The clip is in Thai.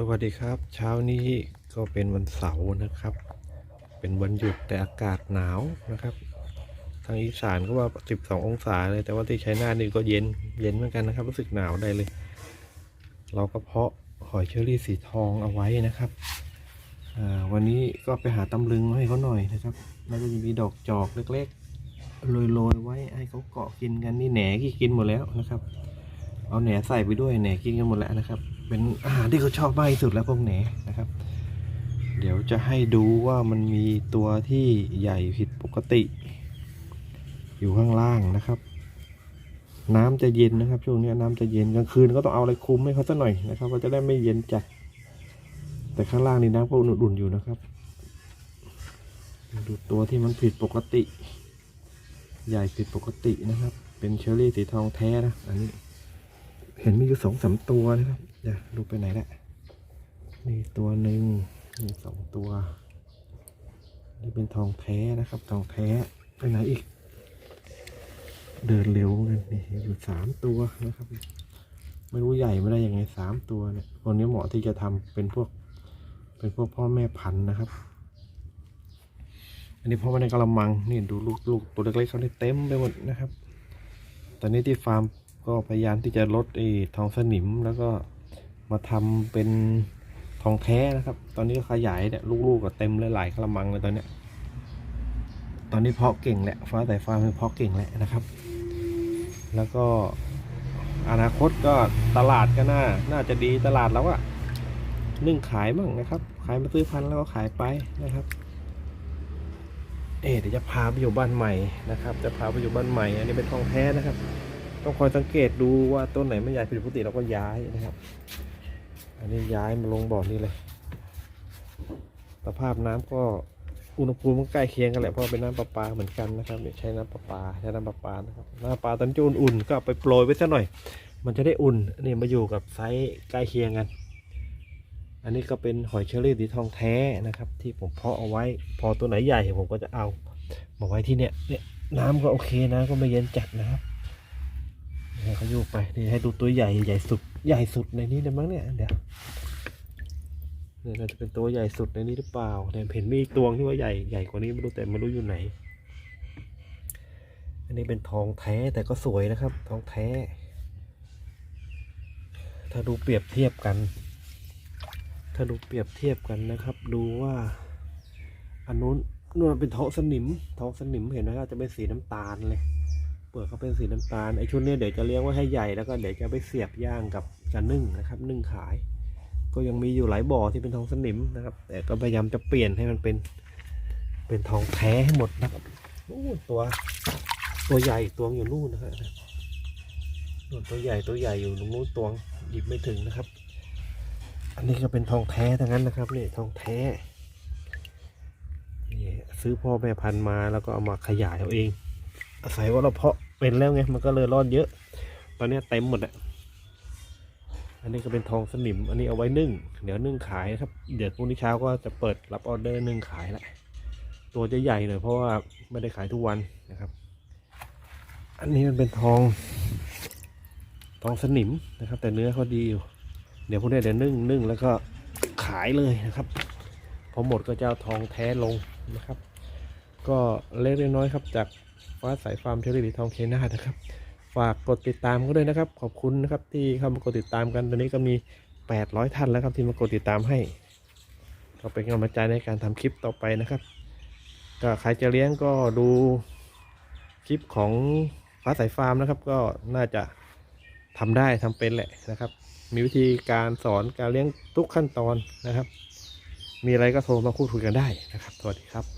สวัสดีครับ เช้านี้ก็เป็นวันเสาร์นะครับ เป็นวันหยุดแต่อากาศหนาวนะครับ ทางอีสานก็ว่า 12 องศาเลยแต่ว่าที่ชัยนาทนี่ก็เย็นเย็นเหมือนกันนะครับ รู้สึกหนาวได้เลย เราก็เพาะหอยเชอรี่สีทองเอาไว้นะครับวันนี้ก็ไปหาตำลึงมาให้เขาหน่อยนะครับแล้วก็จะมีดอกจอกเล็กๆโรยๆไว้ให้เขาเกาะกินกันนี่แหนกี่กินหมดแล้วนะครับ เอาแหนใส่ไปด้วยแหนกินกันหมดแล้วนะครับ เป็นอาหารที่เขาชอบมากที่สุดแล้วพวกแหนนะครับ เดี๋ยวจะให้ดูว่ามันมีตัวที่ใหญ่ผิดปกติ อยู่ข้างล่างนะครับ น้ำจะเย็นนะครับ ช่วงนี้น้ำจะเย็นกลางคืนก็ต้องเอาอะไรคลุมให้เขาสักหน่อยนะครับว่าจะได้ไม่เย็นจัด แต่ข้างล่างนี่น้ำก็อุ่นๆอยู่นะครับดูตัวที่มันผิดปกติ ใหญ่ผิดปกตินะครับ เป็นเชอรี่สีทองแท้นะอันนี้ ห็นมีอยู่สองสามตัวนะครับเดี๋ยวดูไปไหนละนี่ตัวหนึ่งนี่สองตัว นี่เป็นทองแท้นะครับ ทองแท้ไปไหนอีก เดินเร็วเหมือนกันนี่อยู่สามตัวนะครับ ไม่รู้ใหญ่ไม่ได้ยังไงสามตัวเนี่ยคนนี้เหมาะที่จะทำเป็นพวก เป็นพวกพ่อแม่พันธุ์นะครับ อันนี้พ่อมาในกระมังนี่ดูลูกลูกตัวเล็กๆเขาได้เต็มไปหมดนะครับ ตอนนี้ที่ฟาร์ม ก็พยายามที่จะลดไอ้ทองสนิมแล้วก็มาทำเป็นทองแท้นะครับ ตอนนี้ขยายเนี่ยลูกๆก็เต็มเลยหลายกระมังเลยตอนเนี้ยตอนนี้เพาะเก่งแหละฟ้าแต่ฟาร์มเพาะเก่งแหละนะครับ แล้วก็อนาคตก็ตลาดก็น่า น่าจะดีตลาดแล้วอะนึ่งขายมั่งนะครับ ขายมาซื้อพันแล้วก็ขายไปนะครับ เอ๊ะเดี๋ยวจะพาไปอยู่บ้านใหม่นะครับ จะพาไปอยู่บ้านใหม่ อันนี้เป็นทองแท้นะครับ ต้องคอยสังเกตดูว่าต้นไหนไม่ใหญ่ผิดปกติเราก็ย้ายนะครับ อันนี้ย้ายมาลงบ่อนี้เลยสภาพน้ำก็อุณหภูมิมันใกล้เคียงกันแหละเพราะเป็นน้ำประปาเหมือนกันนะครับใช้น้ำประปาใช้น้ำประปานะครับน้ำประปาตอนจะอุ่นๆก็ไปโปรยไว้สักหน่อย มันจะได้อุ่นนี่มาอยู่กับไซส์ใกล้เคียงกัน อันนี้ก็เป็นหอยเชอรี่สีทองแท้นะครับ ที่ผมเพาะเอาไว้พอตัวไหนใหญ่ผมก็จะเอามาไว้ที่เนี่ยเนี่ยน้ำก็โอเคนะก็ไม่เย็นจัดนะครับ ให้เขาอยู่ไปนี่ให้ดูตัวใหญ่ใหญ่สุดใหญ่สุดในนี้เลยมั้งเนี่ยเดี๋ยวเนี่ยน่าจะเป็นตัวใหญ่สุดในนี้หรือเปล่าเนี่ยเห็นมีอีกตัวที่ว่าใหญ่ใหญ่กว่านี้ไม่รู้แต่ไม่รู้อยู่ไหน อันนี้เป็นทองแท้แต่ก็สวยนะครับ ทองแท้ ถ้าดูเปรียบเทียบกัน ถ้าดูเปรียบเทียบกันนะครับ ดูว่าอันนู้นนู่นเป็นทองสนิมทองสนิมเห็นไหมครับจะเป็นสีน้ำตาลเลย ลือกเขาเป็นสีน้ำตาลไอชุดนี้เดี๋ยวจะเลี้ยงไว้ให้ใหญ่แล้วก็เดี๋ยวจะไปเสียบย่างกับจะนึ่งนะครับ นึ่งขาย ก็ยังมีอยู่หลายบ่อที่เป็นทองสนิมนะครับ แต่ก็พยายามจะเปลี่ยนให้มันเป็น เป็นทองแท้ให้หมดนะครับตัวตัวใหญ่ตัวอยู่นู่นนะครับตัวใหญ่ตัวใหญ่อยู่ตรงนู้นตัวหยิบไม่ถึงนะครับ อันนี้ก็เป็นทองแท้ทั้งนั้นนะครับนี่ทองแท้นี่ซื้อพ่อแม่พันธุ์มาแล้วก็เอามาขยายเอาเอง อาศัยว่าเราเพาะเป็นแล้วไงมันก็เลยรอดเยอะ ตอนนี้เต็มหมดอะอันนี้ก็เป็นทองสนิม อันนี้เอาไว้นึ่ง เดี๋ยวนึ่งขายนะครับ เดี๋ยวพรุ่งนี้เช้าก็จะเปิดรับออเดอร์นึ่งขายแหละตัวจะใหญ่หน่อยเพราะว่าไม่ได้ขายทุกวันนะครับ อันนี้มันเป็นทอง ทองสนิมนะครับ แต่เนื้อเขาดีอยู่ เดี๋ยวพวกนี้เดี๋ยวนึ่งนึ่งแล้วก็ขายเลยนะครับพอหมดก็จะเอาทองแท้ลงนะครับ ก็เล็กน้อยครับจาก ฟ้าสายฟาร์มเทอรี่ทองเคนานะครับ ฝากกดติดตามก็ด้วยนะครับ ขอบคุณนะครับที่เข้ามากดติดตามกัน ตอนนี้ก็มี 800 ท่านแล้วครับที่มากดติดตามให้ ก็เป็นกำลังใจในการทำคลิปต่อไปนะครับ ก็ใครจะเลี้ยงก็ดูคลิปของฟ้าสายฟาร์มนะครับ ก็น่าจะทำได้ทำเป็นแหละนะครับ มีวิธีการสอนการเลี้ยงทุกขั้นตอนนะครับ มีอะไรก็โทรมาพูดคุยกันได้นะครับ สวัสดีครับ